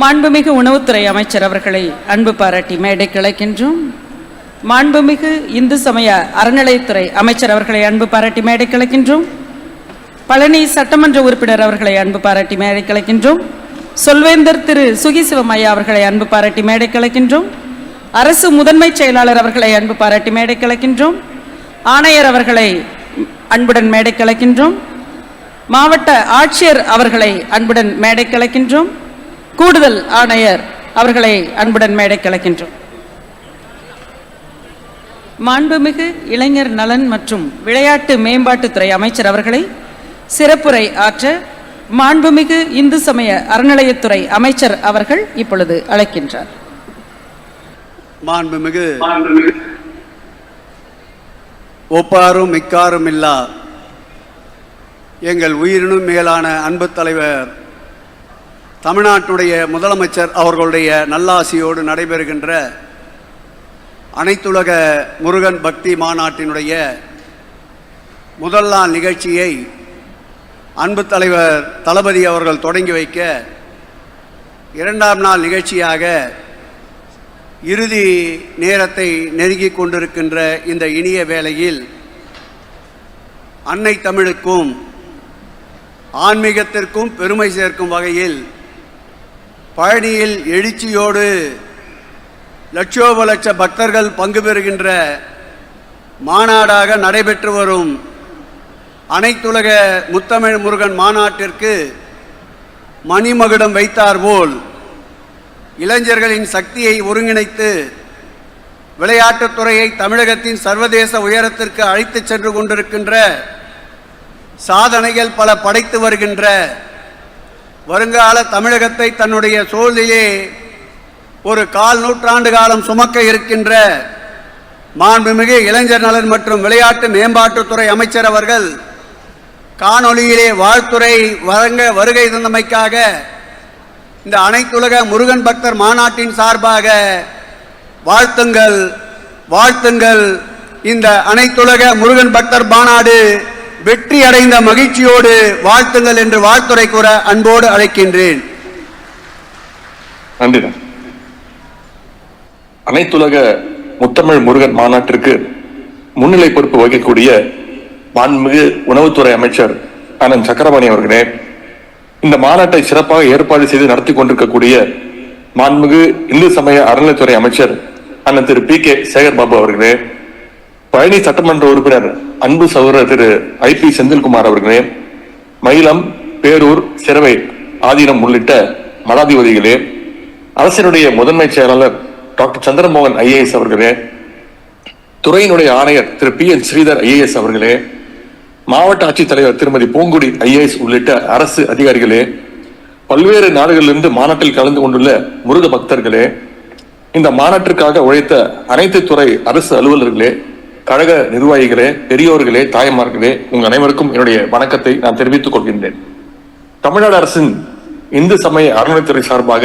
மாண்புமிகு உணவுத்துறை அமைச்சர் அவர்களை அன்பு பாராட்டி மேடை கிளைக்கின்றோம். மாண்புமிகு இந்து சமய அறநிலையத்துறை அமைச்சர் அவர்களை அன்பு பாராட்டி மேடை கிளைக்கின்றோம். பழனி சட்டமன்ற உறுப்பினர் அவர்களை அன்பு பாராட்டி மேடை கிளைக்கின்றோம். சொல்வேந்தர் திரு சுகிசிவம் ஐயா அவர்களை அன்பு பாராட்டி மேடை கிளைக்கின்றோம். அரசு முதன்மை செயலாளர் அவர்களை அன்பு பாராட்டி மேடை கிளைக்கின்றோம். ஆணையர் அவர்களை அன்புடன் மேடை கிளைக்கின்றோம். மாவட்ட ஆட்சியர் அவர்களை அன்புடன் மேடை கிளைக்கின்றோம். கூடுதல் ஆணையர் அவர்களை அன்புடன் மேடை கிளைக்கின்றோம் மாண்புமிகு இளைஞர் நலன் மற்றும் விளையாட்டு மேம்பாட்டுத்துறை அமைச்சர் அவர்களை சிறப்புரை ஆற்ற மாண்புமிகு இந்து சமய அறநிலையத்துறை அமைச்சர் அவர்கள் இப்பொழுது அழைக்கின்றார். மாண்புமிகு ஒப்பாரும் மிக்காரும் இல்லா எங்கள் உயிரினும் மேலான அன்பு தலைவர் தமிழ்நாட்டுடைய முதலமைச்சர் அவர்களுடைய நல்லாசியோடு நடைபெறுகின்ற அனைத்துலக முருகன் பக்தி மாநாட்டினுடைய முதல் நாள் நிகழ்ச்சியை அன்பு தலைவர் தளபதி அவர்கள் தொடங்கி வைக்க இரண்டாம் நாள் நிகழ்ச்சியாக இறுதி நேரத்தை நெருங்கி கொண்டிருக்கின்ற இந்த இனிய வேளையில் அன்னை தமிழுக்கும் ஆன்மீகத்திற்கும் பெருமை சேர்க்கும் வகையில் பழனியில் எழுச்சியோடு லட்சோப லட்ச பக்தர்கள் பங்கு பெறுகின்ற மாநாடாக நடைபெற்று வரும் அனைத்துலக முத்தமிழ் முருகன் மாநாட்டிற்கு மணிமகுடம் வைத்தார்போல் இளைஞர்களின் சக்தியை ஒருங்கிணைத்து விளையாட்டுத்துறையை தமிழகத்தின் சர்வதேச உயரத்திற்கு அழைத்துச் சென்று கொண்டிருக்கின்ற சாதனைகள் பல படைத்து வருகின்ற வருங்கால தமிழகத்தை தன்னுடைய சூழலிலே ஒரு கால் நூற்றாண்டு காலம் சுமக்க இருக்கின்ற மாண்புமிகு இளைஞர் நலன் மற்றும் விளையாட்டு மேம்பாட்டுத்துறை அமைச்சர் அவர்கள் காணொலியிலே வாழ்த்துறை வழங்க வருகை தந்தமைக்காக இந்த அனைத்துலக முருகன் பக்தர் மாநாட்டின் சார்பாக வாழ்த்துங்கள் வாழ்த்துங்கள். இந்த அனைத்துலக முருகன் பக்தர் மாநாடு வெற்றி அடைந்த மகிழ்ச்சியோடு வாழ்த்துங்கள் என்று வாழ்த்துறை கூற அன்போடு அழைக்கின்றேன். நன்றி அனைத்துலக முத்தமிழ் முருகன் மாநாட்டிற்கு முன்னிலை பொறுப்பு வகிக்கக்கூடிய மாண்புமிகு உணவுத்துறை அமைச்சர் அனந்த் சக்கரபாணி அவர்களே இந்த மாநாட்டை சிறப்பாக ஏற்பாடு செய்து நடத்தி கொண்டிருக்கக்கூடிய மாண்புமிகு இந்து சமய அறநிலைத்துறை அமைச்சர் அண்ணன் திரு பி கே சேகர்பாபு அவர்களே பழனி சட்டமன்ற உறுப்பினர் அன்பு சகோதரர் திரு ஐ பி செந்தில்குமார் அவர்களே மயிலம் பேரூர் சிறவை ஆதீனம் உள்ளிட்ட மடாதிபதிகளே அரசினுடைய முதன்மை செயலாளர் டாக்டர் சந்திரமோகன் ஐஏஎஸ் அவர்களே துறையினுடைய ஆணையர் Thiru P N Sridhar IAS அவர்களே மாவட்ட ஆட்சித்தலைவர் திருமதி பூங்குடி ஐஏஎஸ் உள்ளிட்ட அரசு அதிகாரிகளே பல்வேறு நாடுகளிலிருந்து மாநாட்டில் கலந்து கொண்டுள்ள முருக பக்தர்களே இந்த மாநாட்டிற்காக உழைத்த அனைத்து துறை அரசு அலுவலர்களே கழக நிர்வாகிகளே பெரியோர்களே தாய்மார்களே உங்கள் அனைவருக்கும் என்னுடைய வணக்கத்தை நான் தெரிவித்துக் கொள்கின்றேன். தமிழ்நாடு அரசின் இந்து சமய அறநிலைத்துறை சார்பாக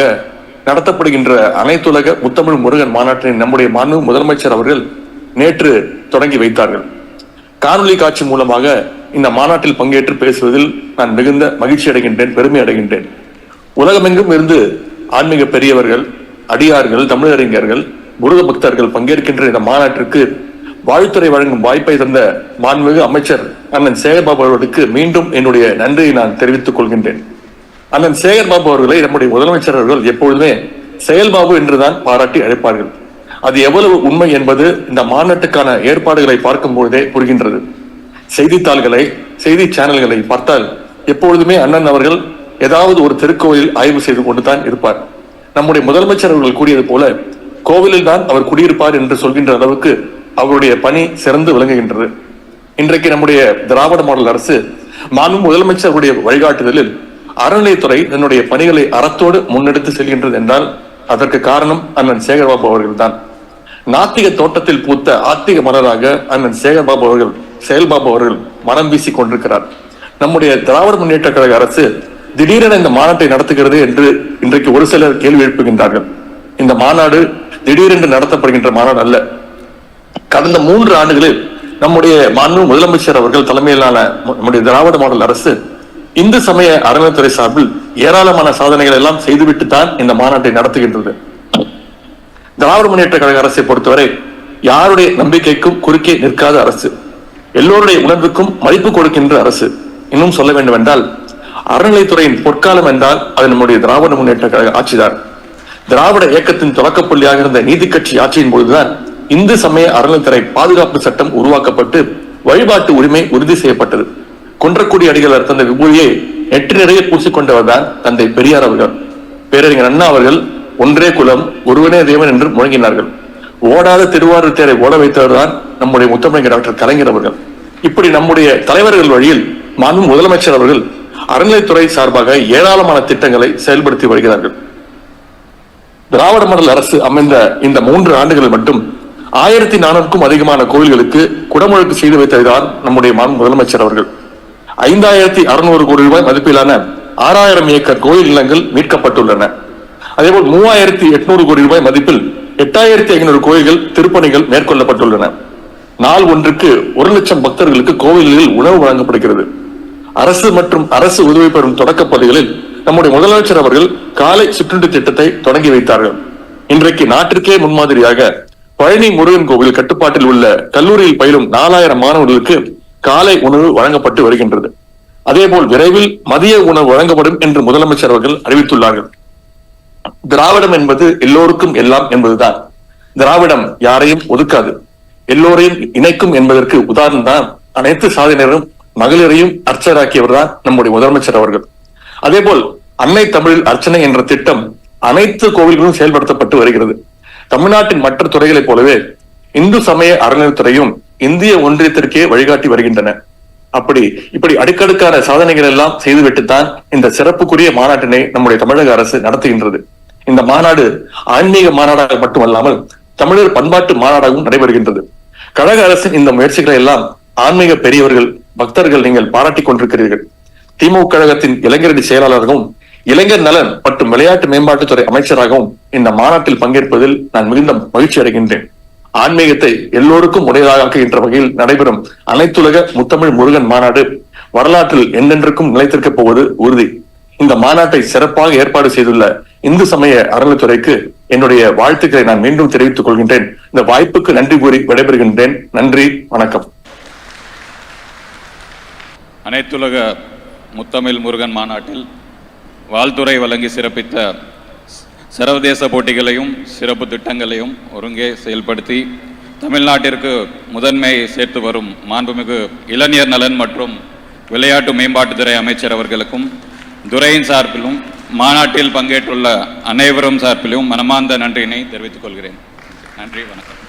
நடத்தப்படுகின்ற அனைத்துலக முத்தமிழ் முருகன் மாநாட்டினை நம்முடைய மாண்பு முதலமைச்சர் அவர்கள் நேற்று தொடங்கி வைத்தார்கள். காணொலி காட்சி மூலமாக இந்த மாநாட்டில் பங்கேற்று பேசுவதில் நான் மிகுந்த மகிழ்ச்சி அடைகின்றேன் பெருமை அடைகின்றேன். உலகமெங்கும் இருந்து ஆன்மீக பெரியவர்கள் அடியார்கள் தமிழறிஞர்கள் முருக பக்தர்கள் பங்கேற்கின்ற இந்த மாநாட்டிற்கு வாழ்த்துறை வழங்கும் வாய்ப்பை தந்த மாண்புமிகு அமைச்சர் அண்ணன் சேகர்பாபு அவர்களுக்கு மீண்டும் என்னுடைய நன்றியை நான் தெரிவித்துக் கொள்கின்றேன். அண்ணன் சேகர்பாபு அவர்களை நம்முடைய முதலமைச்சர் அவர்கள் எப்பொழுதுமே செயல்பாபு என்றுதான் பாராட்டி அழைப்பார்கள். அது எவ்வளவு உண்மை என்பது இந்த மாநாட்டுக்கான ஏற்பாடுகளை பார்க்கும் பொழுதே புரிகின்றது. செய்தித்தாள்களை செய்தி சேனல்களை பார்த்தால் எப்பொழுதுமே அண்ணன் அவர்கள் ஏதாவது ஒரு திருக்கோவில் ஆய்வு செய்து கொண்டுதான் இருப்பார். நம்முடைய முதலமைச்சர் அவர்கள் கூறியது போல கோவிலில் தான் அவர் குடியிருப்பார் என்று சொல்கின்ற அளவுக்கு அவருடைய பணி சிறந்து விளங்குகின்றது. இன்றைக்கு நம்முடைய திராவிட மாடல் அரசு மாண்பு முதலமைச்சர் அவருடைய வழிகாட்டுதலில் அறநிலையத்துறை தன்னுடைய பணிகளை அறத்தோடு முன்னெடுத்து செல்கின்றது என்றால் அதற்கு காரணம் அண்ணன் சேகர்பாபு அவர்கள்தான். நாத்திக தோட்டத்தில் பூத்த ஆத்திக மலராக அண்ணன் சேகர்பாபு அவர்கள் செயல்பாபு அவர்கள் மனம் வீசிக் கொண்டிருக்கிறார். நம்முடைய திராவிட முன்னேற்ற கழக அரசு திடீரென இந்த மாநாட்டை நடத்துகிறது என்று இன்றைக்கு ஒரு சிலர் கேள்வி எழுப்புகின்றார்கள். இந்த மாநாடு திடீரென்று நடத்தப்படுகின்ற மாநாடு அல்ல. கடந்த மூன்று ஆண்டுகளில் நம்முடைய மாண்பு முதலமைச்சர் அவர்கள் தலைமையிலான நம்முடைய திராவிட மாடல் அரசு இந்து சமய அறநிலைத்துறை சார்பில் ஏராளமான சாதனைகள் எல்லாம் செய்துவிட்டு தான் இந்த மாநாட்டை நடத்துகின்றது. திராவிட முன்னேற்ற கழக அரசை பொறுத்தவரை யாருடைய நம்பிக்கைக்கும் குறுக்கே நிற்காத அரசு. எல்லோருடைய உணர்வுக்கும் மதிப்பு கொடுக்கின்ற அரசு. இன்னும் சொல்ல வேண்டும் என்றால் அறநிலைத்துறையின் பொற்காலம் என்றால் அது நம்முடைய திராவிட முன்னேற்ற கழக ஆட்சிதான். திராவிட இயக்கத்தின் தொடக்கப் புள்ளியாக இருந்த நீதி கட்சி ஆட்சியின் பொழுதுதான் இந்து சமய அறநிலைத்துறை பாதுகாப்பு சட்டம் உருவாக்கப்பட்டு வழிபாட்டு உரிமை உறுதி செய்யப்பட்டது. குன்றக்குடி அடிகள் தந்த விபூதியை நெற்றி நிறைய பூசிக்கொண்டவர் தான் தந்தை பெரியார் அவர்கள். பேரறிஞர் அண்ணா அவர்கள் ஒன்றே குலம் ஒருவனே தேவன் என்று முழங்கினார்கள். ஓடாத திருவாரூர் தேரை ஓட வைத்தவர் தான் நம்முடைய முத்தமிழர் டாக்டர் கலைஞர் அவர்கள். இப்படி நம்முடைய தலைவர்கள் வழியில் மாண்பு முதலமைச்சர் அவர்கள் அறநிலைத்துறை சார்பாக ஏராளமான திட்டங்களை செயல்படுத்தி வருகிறார்கள். திராவிட மண்டல அரசு அமைந்த இந்த மூன்று ஆண்டுகளில் மட்டும் ஆயிரத்தி நானூறுக்கும் அதிகமான கோயில்களுக்கு குடமுழுக்கு செய்து வைத்ததுதான் நம்முடைய முதலமைச்சர் அவர்கள். ஐந்தாயிரத்தி அறுநூறு கோடி ரூபாய் மதிப்பிலான ஆறாயிரம் ஏக்கர் கோயில் நிலங்கள் மீட்கப்பட்டுள்ளன. அதேபோல் மூவாயிரத்தி எட்நூறு கோடி ரூபாய் மதிப்பில் எட்டாயிரத்தி ஐநூறு கோயில்கள் திருப்பணிகள் மேற்கொள்ளப்பட்டுள்ளன. நாள் ஒன்றுக்கு ஒரு லட்சம் பக்தர்களுக்கு கோவில்களில் உணவு வழங்கப்படுகிறது. அரசு மற்றும் அரசு உதவி பெறும் தொடக்கப் பகுதிகளில் நம்முடைய முதலமைச்சர் அவர்கள் காலை சுற்றுண்டு திட்டத்தை தொடங்கி வைத்தார்கள். இன்றைக்கு நாட்டிற்கே முன்மாதிரியாக பழனி முருகன் கோவில் கட்டுப்பாட்டில் உள்ள கல்லூரியில் பயிலும் நாலாயிரம் மாணவர்களுக்கு காலை உணவு வழங்கப்பட்டு வருகின்றது. அதேபோல் விரைவில் மதிய உணவு வழங்கப்படும் என்று முதலமைச்சர் அவர்கள் அறிவித்துள்ளார்கள். திராவிடம் என்பது எல்லோருக்கும் எல்லாம் என்பதுதான். திராவிடம் யாரையும் ஒதுக்காது. எல்லோரையும் இணைக்கும் என்பதற்கு உதாரணம் தான் அனைத்து சாதனையரும் மகளிரையும் அர்ச்சராக்கியவர் தான் நம்முடைய முதலமைச்சர் அவர்கள். அதேபோல் அன்னை தமிழில் அர்ச்சனை என்ற திட்டம் அனைத்து கோவில்களும் செயல்படுத்தப்பட்டு வருகிறது. தமிழ்நாட்டின் மற்ற துறைகளைப் போலவே இந்து சமய அறநிலைத்துறையும் இந்திய ஒன்றியத்திற்கே வழிகாட்டி வருகின்றன. அப்படி இப்படி அடுக்கடுக்கான சாதனைகள் எல்லாம் செய்துவிட்டுத்தான் இந்த சிறப்புக்குரிய மாநாட்டினை நம்முடைய தமிழக அரசு நடத்துகின்றது. இந்த மாநாடு ஆன்மீக மாநாடாக மட்டுமல்லாமல் தமிழர் பண்பாட்டு மாநாடாகவும் நடைபெறுகின்றது. கழக அரசின் இந்த முயற்சிகளை எல்லாம் ஆன்மீக பெரியவர்கள் பக்தர்கள் நீங்கள் பாராட்டிக் கொண்டிருக்கிறீர்கள். திமுக கழகத்தின் இளைஞரணி செயலாளராகவும் இளைஞர் நலன் மற்றும் விளையாட்டு மேம்பாட்டுத்துறை அமைச்சராகவும் இந்த மாநாட்டில் பங்கேற்பதில் நான் மிகுந்த மகிழ்ச்சி அடைகின்றேன். ஆன்மீகத்தை எல்லோருக்கும் உடையதாக்குகின்ற வகையில் நடைபெறும் அனைத்துலக முத்தமிழ் முருகன் மாநாடு வரலாற்றில் என்றென்றுக்கும் நிலைத்திருக்கப் போவது உறுதி. இந்த மாநாட்டை சிறப்பாக ஏற்பாடு செய்துள்ள இந்து சமய அறநிலைத்துறைக்கு என்னுடைய வாழ்த்துக்களை நான் மீண்டும் தெரிவித்துக் கொள்கின்றேன். இந்த வாய்ப்புக்கு நன்றி கூறி விடைபெறுகின்றேன். நன்றி வணக்கம். அனைத்துலக முத்தமிழ் முருகன் மாநாட்டில் வாழ்த்துறை வழங்கி சிறப்பித்த சர்வதேச போட்டிகளையும் சிறப்பு திட்டங்களையும் ஒருங்கே செயல்படுத்தி தமிழ்நாட்டிற்கு முதன்மை சேர்த்து வரும் மாண்புமிகு இளைஞர் நலன் மற்றும் விளையாட்டு மேம்பாட்டுத்துறை அமைச்சர் அவர்களுக்கும் துறையின் சார்பிலும் மாநாட்டில் பங்கேற்றுள்ள அனைவரும் சார்பிலும் மனமார்ந்த நன்றியினை தெரிவித்துக் கொள்கிறேன். நன்றி வணக்கம்.